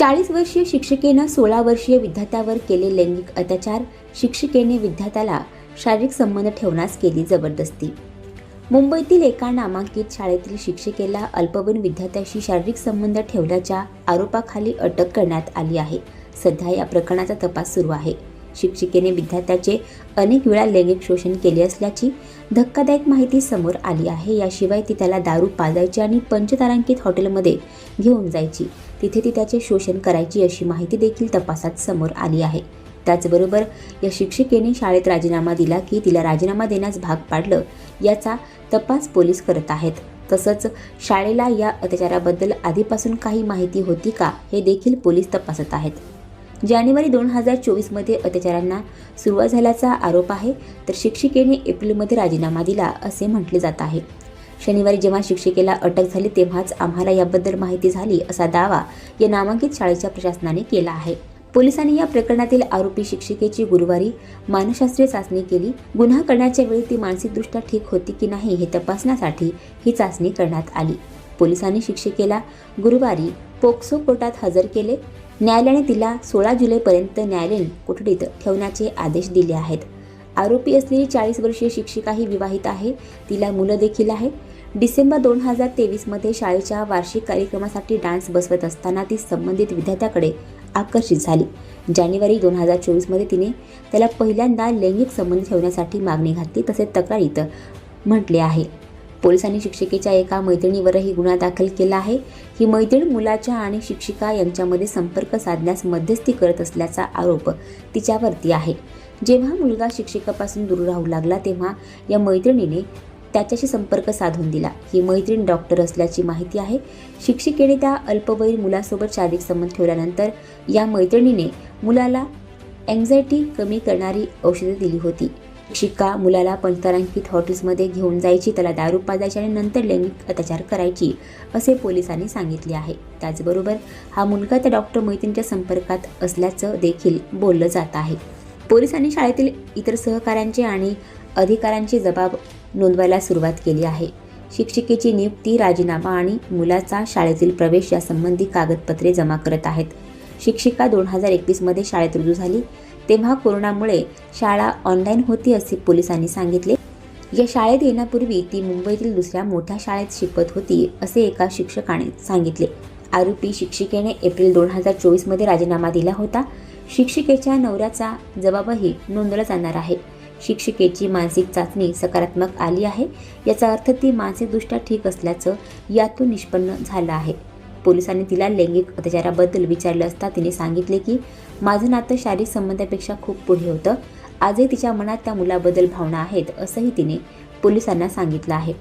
चाळीस वर्षीय शिक्षिकेनं सोळा वर्षीय विद्यार्थ्यावर केले लैंगिक अत्याचार. शिक्षिकेने विद्यार्थ्याला शारीरिक संबंध ठेवण्यास केली जबरदस्ती. मुंबईतील एका नामांकित शाळेतील शिक्षिकेला अल्पवयीन विद्यार्थ्याशी शारीरिक संबंध ठेवल्याच्या आरोपाखाली अटक करण्यात आली आहे. सध्या या प्रकरणाचा तपास सुरू आहे. शिक्षिकेने विद्यार्थ्याचे अनेक वेळा लैंगिक शोषण केले असल्याची धक्कादायक माहिती समोर आली आहे. याशिवाय ती त्याला दारू पाजायची आणि पंचतारांकित हॉटेलमध्ये घेऊन जायची. तिथे ती त्याचे शोषण करायची अशी माहिती देखील तपासात समोर आली आहे. त्याचबरोबर या शिक्षिकेने शाळेत राजीनामा दिला की तिला राजीनामा देण्यास भाग पाडलं याचा तपास पोलीस करत आहेत. तसंच शाळेला या अत्याचाराबद्दल आधीपासून काही माहिती होती का हे देखील पोलीस तपासत आहेत. जानेवारी दोन हजार चोवीसमध्ये अत्याचारांना सुरुवात झाल्याचा आरोप आहे तर शिक्षिकेने एप्रिलमध्ये राजीनामा दिला असे म्हटले जात आहे. शनिवारी जेव्हा शिक्षिकेला अटक झाली तेव्हाच आम्हाला याबद्दल माहिती झाली असा दावा या नामांकित शाळेच्या प्रशासनाने केला आहे. पोलिसांनी या प्रकरणातील आरोपी शिक्षिकेची गुरुवारी मानसशास्त्रीय चाचणी केली. गुन्हा करण्याच्या वेळी ती मानसिकदृष्ट्या ठीक होती की नाही हे तपासण्यासाठी ही चाचणी करण्यात आली. पोलिसांनी शिक्षिकेला गुरुवारी पोक्सो कोर्टात हजर केले. न्यायालयाने तिला सोळा जुलैपर्यंत न्यायालयीन कोठडीत ठेवण्याचे आदेश दिले आहेत. आरोपी असलेली चाळीस वर्षीय शिक्षिका ही विवाहित आहे. तिला मुलं देखील आहेत डिसेंबर दोन हजार तेवीसमध्ये शाळेच्या वार्षिक कार्यक्रमासाठी डान्स बसवत असताना ती संबंधित विद्यार्थ्याकडे आकर्षित झाली. जानेवारी दोन हजार चोवीसमध्ये तिने त्याला पहिल्यांदा लैंगिक संबंध ठेवण्यासाठी मागणी घातली तसेच तक्रारीत म्हटले आहे. पोलिसांनी शिक्षिकेच्या एका मैत्रिणीवरही गुन्हा दाखल केला आहे. ही मैत्रीण मुलाच्या आणि शिक्षिका यांच्यामध्ये संपर्क साधण्यास मध्यस्थी करत असल्याचा आरोप तिच्यावरती आहे. जेव्हा मुलगा शिक्षिकापासून दूर राहू लागला तेव्हा या मैत्रिणीने त्याच्याशी संपर्क साधून दिला. ही मैत्रीण डॉक्टर असल्याची माहिती आहे. शिक्षिकेने त्या अल्पवयीन मुलासोबत शारीरिक संबंध ठेवल्यानंतर या मैत्रिणीने मुलाला अँझायटी कमी करणारी औषधे दिली होती. शिक्षिका मुलाला पंचतारांकित हॉटेल्समध्ये घेऊन जायची त्याला दारू पाजायची आणि नंतर लैंगिक अत्याचार करायची असे पोलिसांनी सांगितले आहे. त्याचबरोबर हा मुलगा त्या डॉक्टर मैत्रिणीच्या संपर्कात असल्याचं देखील बोललं जात आहे. पोलिसांनी शाळेतील इतर सहकाऱ्यांचे आणि अधिकारांची जबाब नोंदवायला सुरुवात केली आहे. शिक्षिकेची नियुक्ती राजीनामा आणि मुलाचा शाळेतील प्रवेश यासंबंधी कागदपत्रे जमा करत आहेत. शिक्षिका दोन हजार एकवीसमध्ये शाळेत रुजू झाली. तेव्हा कोरोनामुळे शाळा ऑनलाईन होती असे पोलिसांनी सांगितले. या शाळेत येण्यापूर्वी ती मुंबईतील दुसऱ्या मोठ्या शाळेत शिकवत होती असे एका शिक्षकाने सांगितले. आरोपी शिक्षिकेने एप्रिल दोन हजार चोवीसमध्ये राजीनामा दिला होता. शिक्षिकेच्या नवऱ्याचा जबाबही नोंदवला जाणार आहे. शिक्षिकेची मानसिक चाचणी सकारात्मक आली आहे. याचा अर्थ ती मानसिकदृष्ट्या ठीक असल्याचं यातून निष्पन्न झालं आहे. पोलिसांनी तिला लैंगिक अत्याचाराबद्दल विचारलं असता तिने सांगितले की माझं नातं शारीरिक संबंधापेक्षा खूप पुढे होतं. आजही तिच्या मनात त्या मुलाबद्दल भावना आहेत असंही तिने पोलिसांना सांगितलं आहे.